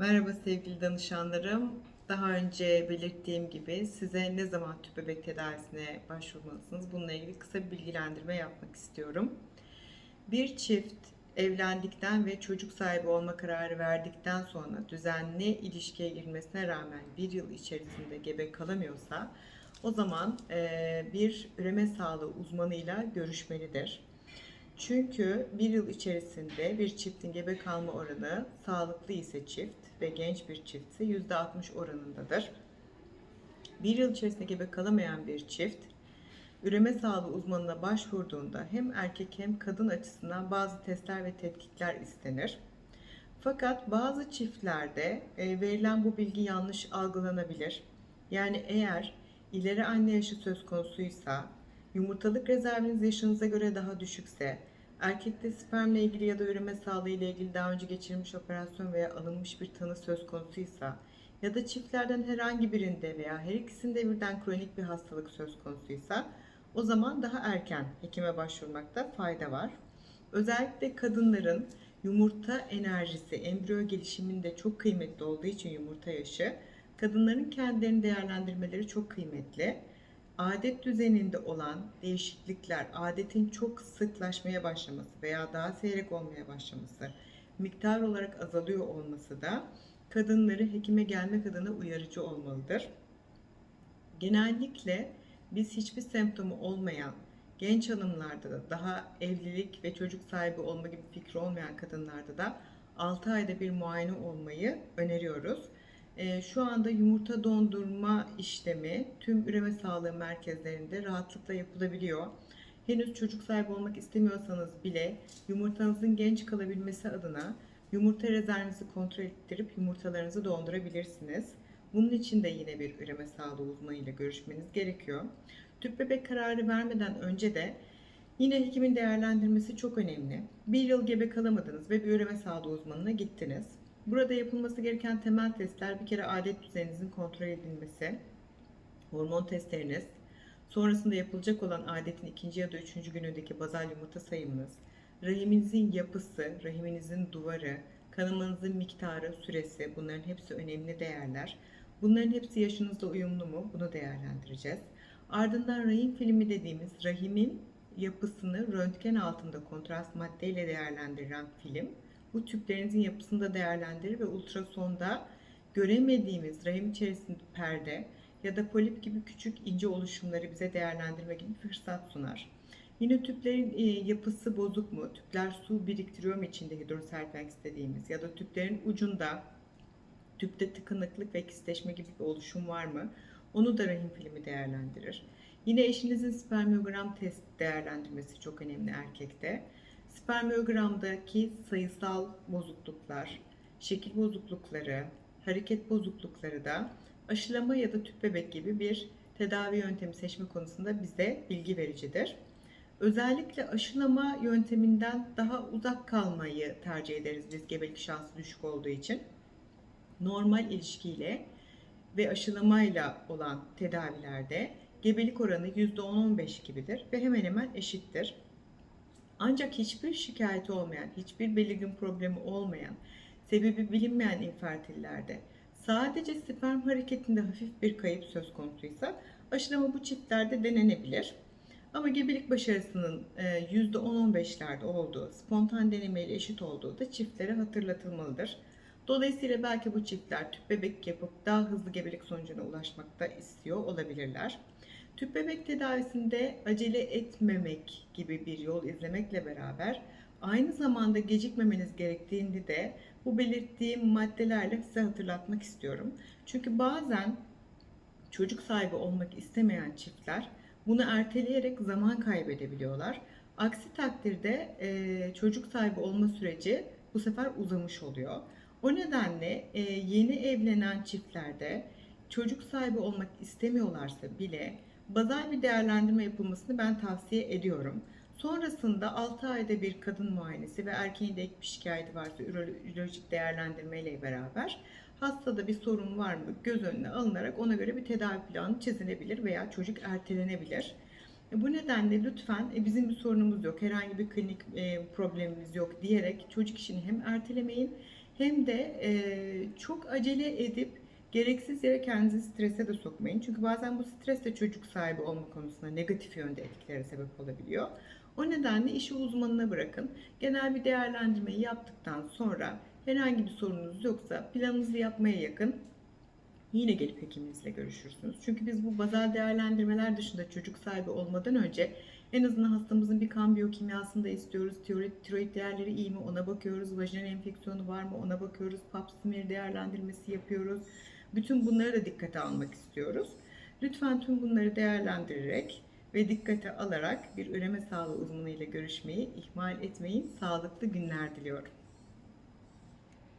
Merhaba sevgili danışanlarım. Daha önce belirttiğim gibi size ne zaman tüp bebek tedavisine başvurmalısınız bununla ilgili kısa bir bilgilendirme yapmak istiyorum. Bir çift evlendikten ve çocuk sahibi olma kararı verdikten sonra düzenli ilişkiye girmesine rağmen bir yıl içerisinde gebe kalamıyorsa o zaman bir üreme sağlığı uzmanıyla görüşmelidir. Çünkü bir yıl içerisinde bir çiftin gebe kalma oranı sağlıklı ise çift ve genç bir çiftse %60 oranındadır. Bir yıl içerisinde gebe kalamayan bir çift üreme sağlığı uzmanına başvurduğunda hem erkek hem kadın açısından bazı testler ve tetkikler istenir. Fakat bazı çiftlerde e, verilen bu bilgi yanlış algılanabilir. Yani eğer ileri anne yaşı söz konusuysa, yumurtalık rezerviniz yaşınıza göre daha düşükse, erkekte spermle ilgili ya da üreme sağlığı ile ilgili daha önce geçirilmiş operasyon veya alınmış bir tanı söz konusuysa ya da çiftlerden herhangi birinde veya her ikisinde birden kronik bir hastalık söz konusuysa o zaman daha erken hekime başvurmakta fayda var. Özellikle kadınların yumurta enerjisi, embriyo gelişiminde çok kıymetli olduğu için yumurta yaşı, kadınların kendilerini değerlendirmeleri çok kıymetli. Adet düzeninde olan değişiklikler, adetin çok sıklaşmaya başlaması veya daha seyrek olmaya başlaması, miktar olarak azalıyor olması da kadınları hekime gelmek adına uyarıcı olmalıdır. Genellikle biz hiçbir semptomu olmayan genç hanımlarda da daha evlilik ve çocuk sahibi olma gibi fikri olmayan kadınlarda da 6 ayda bir muayene olmayı öneriyoruz. Ee, Şu anda yumurta dondurma işlemi tüm üreme sağlığı merkezlerinde rahatlıkla yapılabiliyor. Henüz çocuk sahibi olmak istemiyorsanız bile yumurtanızın genç kalabilmesi adına yumurta rezervinizi kontrol ettirip yumurtalarınızı dondurabilirsiniz. Bunun için de yine bir üreme sağlığı uzmanıyla görüşmeniz gerekiyor. Tüp bebek kararı vermeden önce de yine hekimin değerlendirmesi çok önemli. Bir yıl gebe kalamadınız ve bir üreme sağlığı uzmanına gittiniz. Burada yapılması gereken temel testler bir kere adet düzeninizin kontrol edilmesi, hormon testleriniz, sonrasında yapılacak olan adetin ikinci ya da üçüncü günündeki bazal yumurta sayımınız, rahiminizin yapısı, rahiminizin duvarı, kanamanızın miktarı, süresi bunların hepsi önemli değerler. Bunların hepsi yaşınızla uyumlu mu? Bunu değerlendireceğiz. Ardından rahim filmi dediğimiz rahimin yapısını röntgen altında kontrast maddeyle değerlendiren film bu tüplerinizin yapısını da değerlendirir ve ultrasonda göremediğimiz rahim içerisinde perde ya da polip gibi küçük ince oluşumları bize değerlendirme gibi fırsat sunar. Yine tüplerin e, yapısı bozuk mu? Tüpler su biriktiriyor mu içinde hidroserfenks dediğimiz ya da tüplerin ucunda tüpte tıkanıklık ve kistleşme gibi bir oluşum var mı? Onu da rahim filmi değerlendirir. Yine eşinizin spermiyogram test değerlendirmesi çok önemli erkekte. Spermiyogramdaki sayısal bozukluklar, şekil bozuklukları, hareket bozuklukları da aşılama ya da tüp bebek gibi bir tedavi yöntemi seçme konusunda bize bilgi vericidir. Özellikle aşılama yönteminden daha uzak kalmayı tercih ederiz biz gebelik şansı düşük olduğu için. Normal ilişkiyle ve aşılamayla olan tedavilerde gebelik oranı %10-15 gibidir ve hemen hemen eşittir. Ancak hiçbir şikayeti olmayan, hiçbir belirgin problemi olmayan, sebebi bilinmeyen infertillerde sadece sperm hareketinde hafif bir kayıp söz konusuysa aşılama bu çiftlerde denenebilir. Ama gebelik başarısının e, %10-15'lerde olduğu, spontan denemeyle eşit olduğu da çiftlere hatırlatılmalıdır. Dolayısıyla belki bu çiftler tüp bebek yapıp daha hızlı gebelik sonucuna ulaşmakta istiyor olabilirler. Tüp bebek tedavisinde acele etmemek gibi bir yol izlemekle beraber aynı zamanda gecikmemeniz gerektiğini de bu belirttiğim maddelerle size hatırlatmak istiyorum. Çünkü bazen çocuk sahibi olmak istemeyen çiftler bunu erteleyerek zaman kaybedebiliyorlar. Aksi takdirde e, çocuk sahibi olma süreci bu sefer uzamış oluyor. O nedenle e, yeni evlenen çiftlerde çocuk sahibi olmak istemiyorlarsa bile bazal bir değerlendirme yapılmasını ben tavsiye ediyorum. Sonrasında 6 ayda bir kadın muayenesi ve erkeğin de ek bir şikayeti varsa ürolojik değerlendirme ile beraber hastada bir sorun var mı göz önüne alınarak ona göre bir tedavi planı çizilebilir veya çocuk ertelenebilir. E, Bu nedenle lütfen e, bizim bir sorunumuz yok, herhangi bir klinik e, problemimiz yok diyerek çocuk işini hem ertelemeyin hem de çok acele edip gereksiz yere kendinizi strese de sokmayın. Çünkü bazen bu stres de çocuk sahibi olma konusunda negatif yönde etkilere sebep olabiliyor. O nedenle işi uzmanına bırakın. Genel bir değerlendirmeyi yaptıktan sonra herhangi bir sorununuz yoksa planınızı yapmaya yakın yine gelip hekiminizle görüşürsünüz. Çünkü biz bu bazal değerlendirmeler dışında çocuk sahibi olmadan önce en azından hastamızın bir kan biyokimyasını da istiyoruz. Tiroid, tiroid değerleri iyi mi ona bakıyoruz. Vajinal enfeksiyonu var mı ona bakıyoruz. Pap smear değerlendirmesi yapıyoruz. Bütün bunları da dikkate almak istiyoruz. Lütfen tüm bunları değerlendirerek ve dikkate alarak bir üreme sağlığı uzmanıyla görüşmeyi ihmal etmeyin. Sağlıklı günler diliyorum.